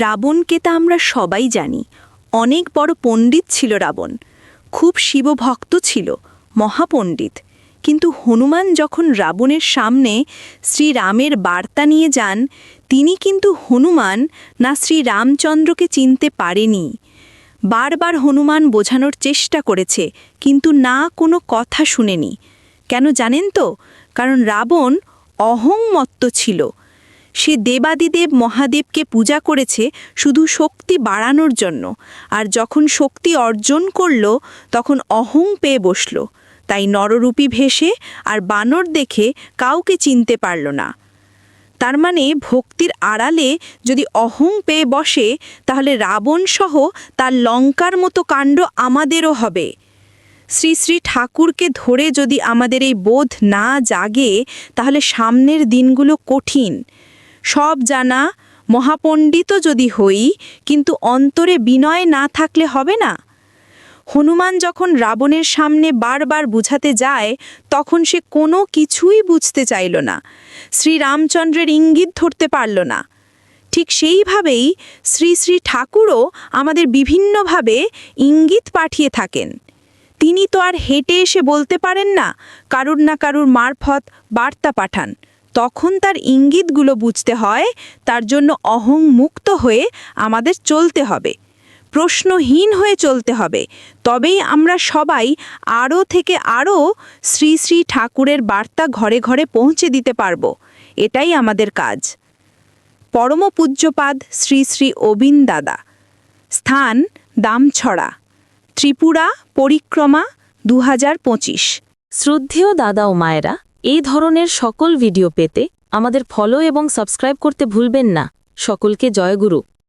রাবণকে তা আমরা সবাই জানি। অনেক বড় পণ্ডিত ছিল রাবণ। খুব শিবভক্ত ছিল, মহাপণ্ডিত। কিন্তু হনুমান যখন রাবণের সামনে শ্রীরামের বার্তা নিয়ে যান, তিনি কিন্তু হনুমান না শ্রী রামচন্দ্রকে চিনতে পারেনি। বারবার হনুমান বোঝানোর চেষ্টা করেছে, কিন্তু না কোনো কথা শুনেনি। কেন জানেন তো? কারণ রাবণ অহংমত্ত ছিল। সে দেবাদিদেব মহাদেবকে পূজা করেছে শুধু শক্তি বাড়ানোর জন্য। আর যখন শক্তি অর্জন করল, তখন অহং পেয়ে বসল। তাই নররূপী ভেসে আর বানর দেখে কাউকে চিনতে পারল না। তার মানে ভক্তির আড়ালে যদি অহং পেয়ে বসে, তাহলে রাবণ সহ তার লঙ্কার মতো কাণ্ড আমাদেরও হবে। শ্রী শ্রী ঠাকুরকে ধরে যদি আমাদের এই বোধ না জাগে, তাহলে সামনের দিনগুলো কঠিন। সব জানা মহাপণ্ডিতও যদি হই, কিন্তু অন্তরে বিনয় না থাকলে হবে না? হনুমান যখন রাবণের সামনে বারবার বুঝাতে যায়, তখন সে কোনো কিছুই বুঝতে চাইল না, শ্রীরামচন্দ্রের ইঙ্গিত ধরতে পারল না। ঠিক সেইভাবেই শ্রী শ্রী ঠাকুরও আমাদের বিভিন্নভাবে ইঙ্গিত পাঠিয়ে থাকেন। তিনি তো আর হেঁটে এসে বলতে পারেন না, কারুর না কারুর মারফত বার্তা পাঠান। তখন তার ইঙ্গিতগুলো বুঝতে হয়, তার জন্য অহং মুক্ত হয়ে আমাদের চলতে হবে। প্রশ্নহীন হয়ে চলতে হবে। তবেই আমরা সবাই আরও থেকে আরও শ্রী শ্রী ঠাকুরের বার্তা ঘরে ঘরে পৌঁছে দিতে পারব। এটাই আমাদের কাজ। পরম পূজ্যপাদ শ্রী শ্রী অবিন দাদা। স্থান দামছড়া, ত্রিপুরা, পরিক্রমা দু হাজার পঁচিশ। শ্রদ্ধেয় দাদা ও মায়েরা এই ধরনের সকল ভিডিও পেতে আমাদের ফলো এবং সাবস্ক্রাইব করতে ভুলবেন না। সকলকে জয়গুরু।